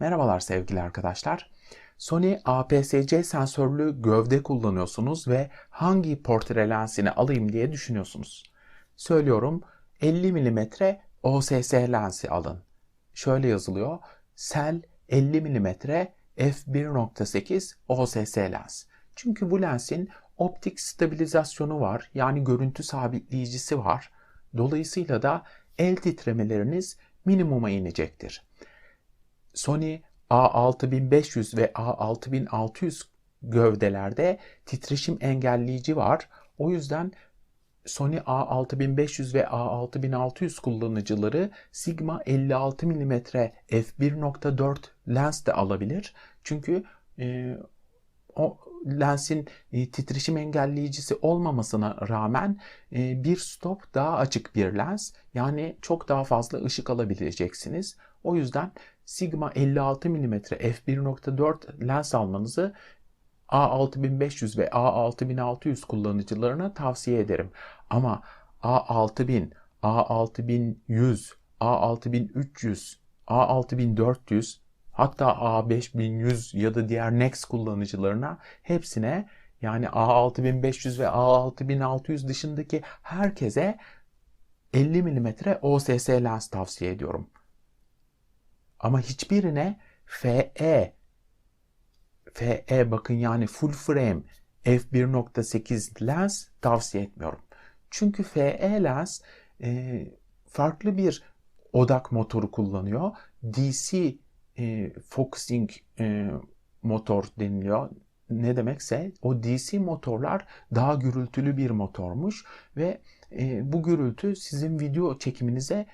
Merhabalar sevgili arkadaşlar. Sony APS-C sensörlü gövde kullanıyorsunuz ve hangi portre lensini alayım diye düşünüyorsunuz. Söylüyorum 50 mm OSS lensi alın. Şöyle yazılıyor. Sel 50 mm f1.8 OSS lens. Çünkü bu lensin optik stabilizasyonu var. Yani görüntü sabitleyicisi var. Dolayısıyla da el titremeleriniz minimuma inecektir. Sony A6500 ve A6600 gövdelerde titreşim engelleyici var. O yüzden Sony A6500 ve A6600 kullanıcıları Sigma 56 mm f1.4 lens de alabilir. Çünkü e, o lensin e, titreşim engelleyicisi olmamasına rağmen e, bir stop daha açık bir lens. Yani çok daha fazla ışık alabileceksiniz. O yüzden Sigma 56 mm f1.4 lens almanızı A6500 ve A6600 kullanıcılarına tavsiye ederim. Ama A6000, A6100, A6300, A6400 hatta A5100 ya da diğer Next kullanıcılarına hepsine yani A6500 ve A6600 dışındaki herkese 50 mm OSS lens tavsiye ediyorum. Ama hiçbirine FE FE bakın yani full frame f1.8 lens tavsiye etmiyorum. Çünkü FE lens e, farklı bir odak motoru kullanıyor. DC e, focusing e, motor deniliyor. Ne demekse o DC motorlar daha gürültülü bir motormuş ve e, bu gürültü sizin video çekiminize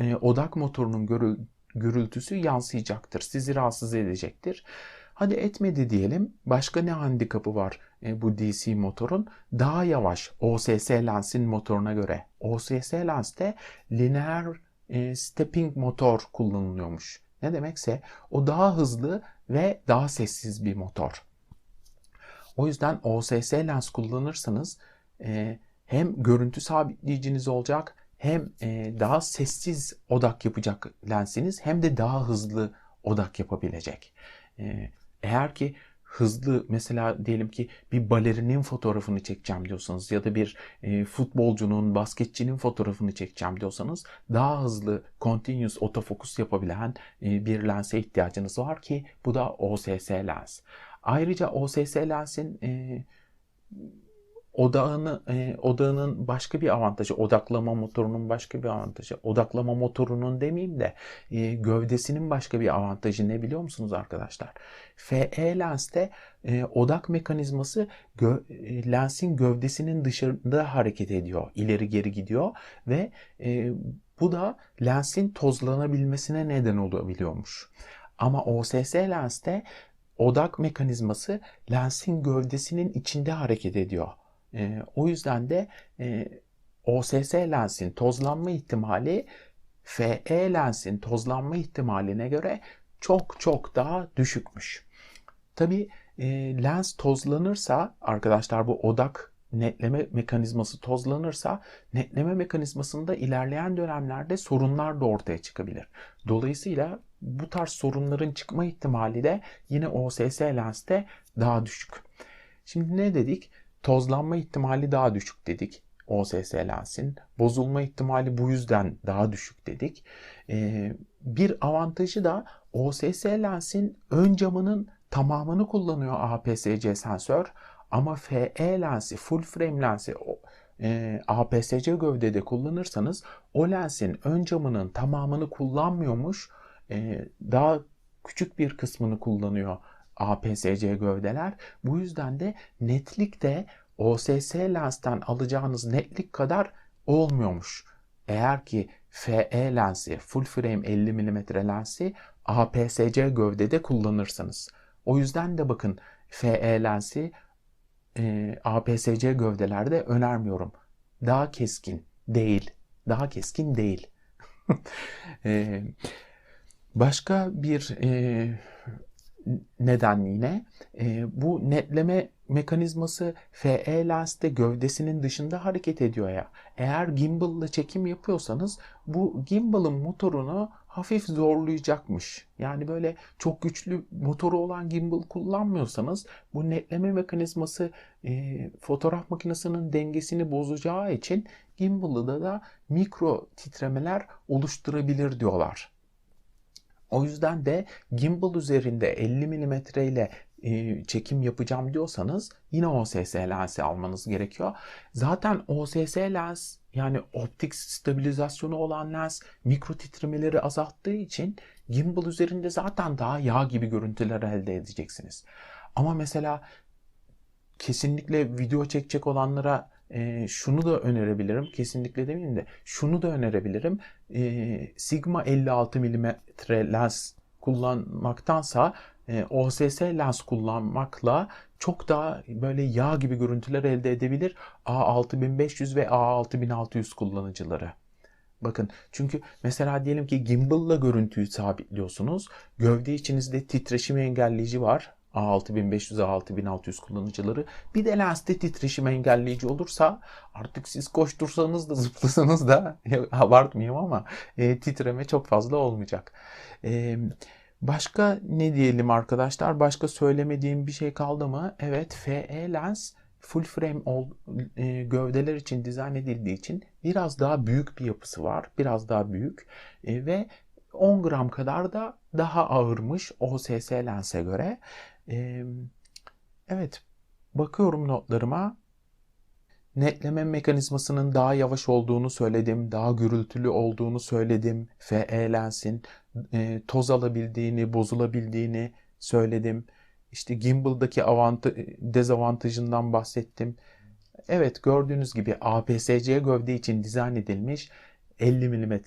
e, odak motorunun görü, gürültüsü yansıyacaktır. Sizi rahatsız edecektir. Hadi etmedi diyelim. Başka ne handikapı var e, bu DC motorun? Daha yavaş OSS lensin motoruna göre. OSS lenste linear e, stepping motor kullanılıyormuş. Ne demekse o daha hızlı ve daha sessiz bir motor. O yüzden OSS lens kullanırsanız e, hem görüntü sabitleyiciniz olacak hem daha sessiz odak yapacak lensiniz hem de daha hızlı odak yapabilecek. Eğer ki hızlı mesela diyelim ki bir balerinin fotoğrafını çekeceğim diyorsanız ya da bir futbolcunun, basketçinin fotoğrafını çekeceğim diyorsanız daha hızlı continuous otofokus yapabilen bir lense ihtiyacınız var ki bu da OSS lens. Ayrıca OSS lensin odağını e, odağının başka bir avantajı, odaklama motorunun başka bir avantajı, odaklama motorunun demeyeyim de e, gövdesinin başka bir avantajı ne biliyor musunuz arkadaşlar? FE lenste e, odak mekanizması gö, e, lensin gövdesinin dışında hareket ediyor, ileri geri gidiyor ve e, bu da lensin tozlanabilmesine neden olabiliyormuş. Ama OSS lenste odak mekanizması lensin gövdesinin içinde hareket ediyor. E, o yüzden de e, OSS lensin tozlanma ihtimali FE lensin tozlanma ihtimaline göre çok çok daha düşükmüş. Tabi e, lens tozlanırsa arkadaşlar bu odak netleme mekanizması tozlanırsa netleme mekanizmasında ilerleyen dönemlerde sorunlar da ortaya çıkabilir. Dolayısıyla bu tarz sorunların çıkma ihtimali de yine OSS lenste daha düşük. Şimdi ne dedik? Tozlanma ihtimali daha düşük dedik. OSS lensin. Bozulma ihtimali bu yüzden daha düşük dedik. Ee, bir avantajı da OSS lensin ön camının tamamını kullanıyor APS-C sensör. Ama FE lensi, full frame lensi e, APS-C gövdede kullanırsanız o lensin ön camının tamamını kullanmıyormuş. E, daha küçük bir kısmını kullanıyor APS-C gövdeler. Bu yüzden de netlik de OSS lensten alacağınız netlik kadar olmuyormuş. Eğer ki FE lensi, full frame 50 mm lensi APS-C gövdede kullanırsanız. O yüzden de bakın FE lensi e, APS-C gövdelerde önermiyorum. Daha keskin değil. Daha keskin değil. e, başka bir e, neden yine e, bu netleme mekanizması FE lenste gövdesinin dışında hareket ediyor ya. Eğer gimbal ile çekim yapıyorsanız bu gimbal'ın motorunu hafif zorlayacakmış. Yani böyle çok güçlü motoru olan gimbal kullanmıyorsanız bu netleme mekanizması e, fotoğraf makinesinin dengesini bozacağı için gimbal'da da mikro titremeler oluşturabilir diyorlar. O yüzden de gimbal üzerinde 50 mm ile çekim yapacağım diyorsanız yine OSS lensi almanız gerekiyor. Zaten OSS lens yani optik stabilizasyonu olan lens mikro titremeleri azalttığı için gimbal üzerinde zaten daha yağ gibi görüntüler elde edeceksiniz. Ama mesela kesinlikle video çekecek olanlara e, şunu da önerebilirim. Kesinlikle demeyeyim de şunu da önerebilirim. E, Sigma 56 mm lens kullanmaktansa e, OSS lens kullanmakla çok daha böyle yağ gibi görüntüler elde edebilir A6500 ve A6600 kullanıcıları. Bakın çünkü mesela diyelim ki gimbal'la görüntüyü sabitliyorsunuz. Gövde içinizde titreşim engelleyici var. A6500, A6600 kullanıcıları. Bir de lenste titreşim engelleyici olursa artık siz koştursanız da zıplasanız da abartmayayım ama e, titreme çok fazla olmayacak. E, başka ne diyelim arkadaşlar? Başka söylemediğim bir şey kaldı mı? Evet FE lens full frame ol, e, gövdeler için dizayn edildiği için biraz daha büyük bir yapısı var. Biraz daha büyük e, ve 10 gram kadar da daha ağırmış OSS lense göre. E, evet bakıyorum notlarıma. Netleme mekanizmasının daha yavaş olduğunu söyledim. Daha gürültülü olduğunu söyledim. FE lensin e, toz alabildiğini, bozulabildiğini söyledim. İşte gimbal'daki avanta dezavantajından bahsettim. Evet gördüğünüz gibi APS-C gövde için dizayn edilmiş 50 mm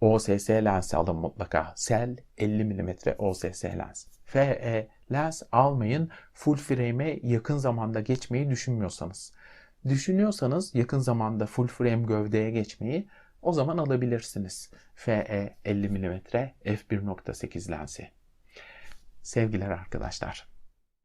OSS lens alın mutlaka. Sel 50 mm OSS lens. FE lens almayın. Full frame'e yakın zamanda geçmeyi düşünmüyorsanız. Düşünüyorsanız yakın zamanda full frame gövdeye geçmeyi o zaman alabilirsiniz. FE 50 mm f1.8 lensi. Sevgiler arkadaşlar.